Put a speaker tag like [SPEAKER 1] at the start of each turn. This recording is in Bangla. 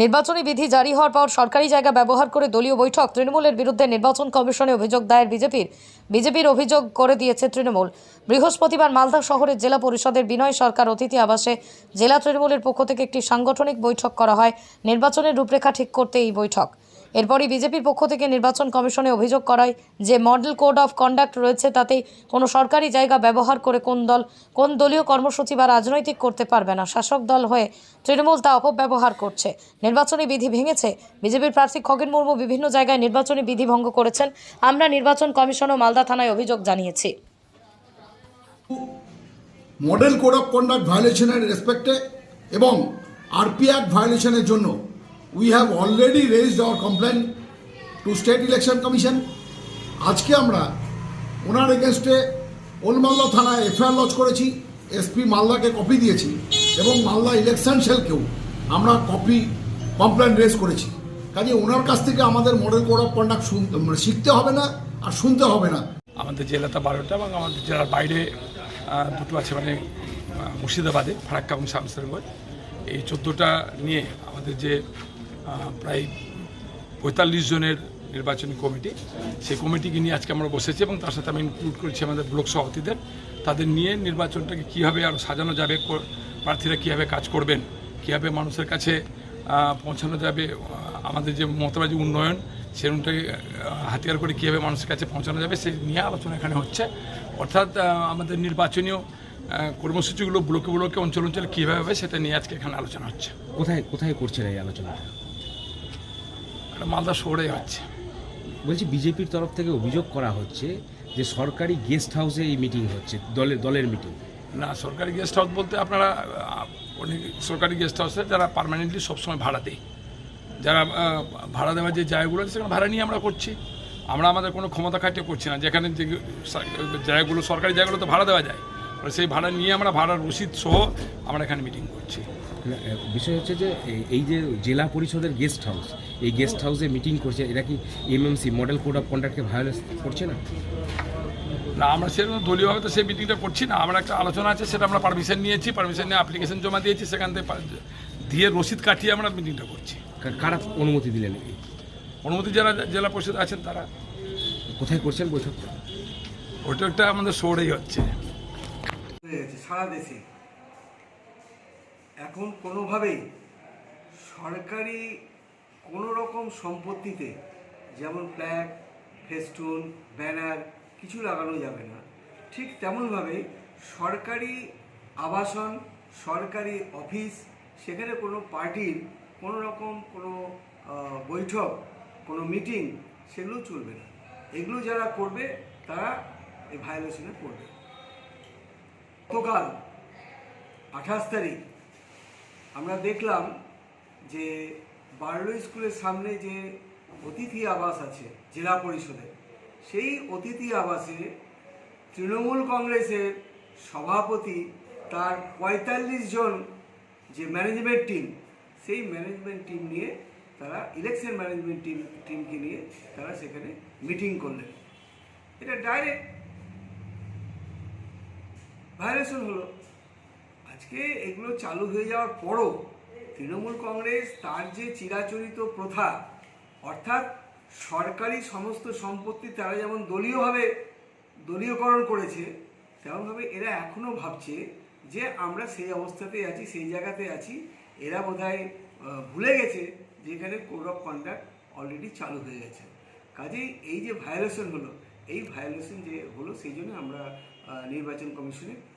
[SPEAKER 1] নির্বাচনী বিধি জারি হওয়ার পর সরকারি জায়গা ব্যবহার করে দলীয় বৈঠক। তৃণমূলের বিরুদ্ধে নির্বাচন কমিশনে অভিযোগ দায়ের বিজেপির। বিজেপির অভিযোগ করে দিয়েছে তৃণমূল। বৃহস্পতিবার মালদা শহরের জেলা পরিষদের বিনয় সরকার অতিথি আবাসে জেলা তৃণমূলের পক্ষ থেকে একটি সাংগঠনিক বৈঠক করা হয়। নির্বাচনের রূপরেখা ঠিক করতে এই বৈঠক। এরপরই বিজেপির পক্ষ থেকে নির্বাচন কমিশনে অভিযোগ করায় যে মডেল কোড অফ কন্ডাক্ট রয়েছে তাতেই কোনো সরকারি জায়গা ব্যবহার করে কোন দল, কোন দলীয় কর্মসূচি বা রাজনৈতিক করতে পারবে না। শাসক দল হয়ে তৃণমূল তা অপব্যবহার করছে। নির্বাচনী বিধি ভেঙেছে। বিজেপির প্রার্থী খগেন মুর্মু বিভিন্ন জায়গায় নির্বাচনী বিধি ভঙ্গ করেছেন। আমরা নির্বাচন কমিশন ও মালদা থানায় অভিযোগ জানিয়েছি।
[SPEAKER 2] মডেল কোড অফ কন্ডাক্ট ভায়োলেশনের রেসপেক্টে এবং আরপি অ্যাক্ট ভায়োলেশনের জন্য we have already raised our complaint to state election commission আজকে আমরা ওনার এগেনস্টে ওল্ড মালদা থানায় এফআইআর লজ করেছি এসপি মালদাকে কপি দিয়েছি এবং মালদা ইলেকশন সেলকেও আমরা কপি কমপ্লেন রেজ করেছি। কাজে ওনার কাছ থেকে আমাদের মডেল কোড অফ কন্ডাক্ট শিখতে হবে না আর শুনতে হবে না।
[SPEAKER 3] আমাদের জেলাতে বারোটা এবং আমাদের জেলার বাইরে দুটো আছে মানে মুর্শিদাবাদে, ফারাক্কা এবং শামসেরগঞ্জ এই চোদ্দোটা নিয়ে আমাদের যে প্রায় পঁয়তাল্লিশ জনের নির্বাচনী কমিটি। সেই কমিটিকে নিয়ে আজকে আমরা বসেছি এবং তার সাথে আমি ইনক্লুড করেছি আমাদের ব্লক সভাপতিদের। তাদের নিয়ে নির্বাচনটাকে কীভাবে আরও সাজানো যাবে প্রার্থীরা কীভাবে কাজ করবেন, কীভাবে মানুষের কাছে পৌঁছানো যাবে আমাদের যে মতবাজি উন্নয়ন, সেরকমটাকে হাতিয়ার করে কীভাবে মানুষের কাছে পৌঁছানো যাবে, সেই নিয়ে আলোচনা এখানে হচ্ছে। অর্থাৎ আমাদের নির্বাচনীয় কর্মসূচিগুলো ব্লকে ব্লকে অঞ্চল অঞ্চলে কীভাবে হবে সেটা নিয়ে আজকে এখানে আলোচনা হচ্ছে।
[SPEAKER 4] কোথায় কোথায় করছেন এই আলোচনাটা?
[SPEAKER 3] এটা মালদা শহরে হচ্ছে।
[SPEAKER 4] বলছি বিজেপির তরফ থেকে অভিযোগ করা হচ্ছে যে সরকারি গেস্ট হাউসে এই মিটিং হচ্ছে দলের দলের মিটিং।
[SPEAKER 3] না সরকারি গেস্ট হাউস বলতে আপনারা অনেক সরকারি গেস্ট হাউসে যারা পার্মানেন্টলি সবসময় ভাড়া দেয়। যারা ভাড়া দেওয়ার যে জায়গাগুলো আছে সেখানে ভাড়া নিয়ে আমরা করছি। আমরা আমাদের কোনো ক্ষমতা খাটিয়ে করছি না। যেখানে যে জায়গাগুলো সরকারি জায়গাগুলো তো ভাড়া দেওয়া যায় সেই ভাড়া নিয়ে আমরা ভাড়ার রসিদ সহ আমরা এখানে মিটিং করছি।
[SPEAKER 4] বিষয় হচ্ছে যে এই- যে জেলা পরিষদের গেস্ট হাউস এই গেস্ট হাউসে মিটিং করছে এটা কি এমএমসি মডেল কোড অফ কন্ডাক্টকে ভায়োলেট করছে না?
[SPEAKER 3] না আমরা সেরকম দলীয়ভাবে তো সেই মিটিংটা করছি না। আমরা একটা আলোচনা আছে সেটা আমরা পারমিশন নিয়েছি পারমিশন নিয়ে অ্যাপ্লিকেশন জমা দিয়েছি সেখান থেকে দিয়ে রসিদ কাটিয়ে আমরা মিটিংটা করছি।
[SPEAKER 4] কারা অনুমতি দিলেন?
[SPEAKER 3] অনুমতি যারা জেলা পরিষদ আছেন তারা।
[SPEAKER 4] কোথায় করছেন বৈঠকটা?
[SPEAKER 3] ওইটা আমাদের শহরেই হচ্ছে।
[SPEAKER 5] সারা দেশে। এখন কোনোভাবেই সরকারি কোনো রকম সম্পত্তিতে যেমন ফ্ল্যাগ ফেস্টুন ব্যানার কিছু লাগানো যাবে না। ঠিক তেমনভাবে সরকারি আবাসন, সরকারি অফিস, সেখানে কোনো পার্টির কোনো রকম কোনো বৈঠক, কোনো মিটিং, সেগুলো চলবে না। এগুলো যারা করবে, তারা এই ভায়োলেশনে পড়বে। গতকাল আঠাশ তারিখ আমরা দেখলাম যে বার্লো স্কুলের সামনে যে অতিথি আবাস আছে জেলা পরিষদের সেই অতিথি আবাসে তৃণমূল কংগ্রেসের সভাপতি তার পঁয়তাল্লিশ জন যে ম্যানেজমেন্ট টিম, সেই ম্যানেজমেন্ট টিম নিয়ে তারা ইলেকশন ম্যানেজমেন্ট টিম, টিমকে নিয়ে তারা সেখানে মিটিং করলেন। এটা ডাইরেক্ট ভায়োলেশন হলো। আজকে এগুলো চালু হয়ে যাওয়ার পরও তৃণমূল কংগ্রেস তার যে চিরাচরিত প্রথা, অর্থাৎ সরকারি সমস্ত সম্পত্তি তারা যেমন দলীয়ভাবে দলীয়করণ করেছে, তেমনভাবে এরা এখনও ভাবছে যে আমরা সেই অবস্থাতেই আছি, সেই জায়গাতে আছি। এরা বোধহয় ভুলে গেছে যে এখানে কোড অফ কন্ডাক্ট অলরেডি চালু হয়ে গেছে। কাজেই এই যে ভায়োলেশন হলো, এই ভায়োলেশন যে হলো, সেই জন্য আমরা নির্বাচন কমিশনে অভিযোগ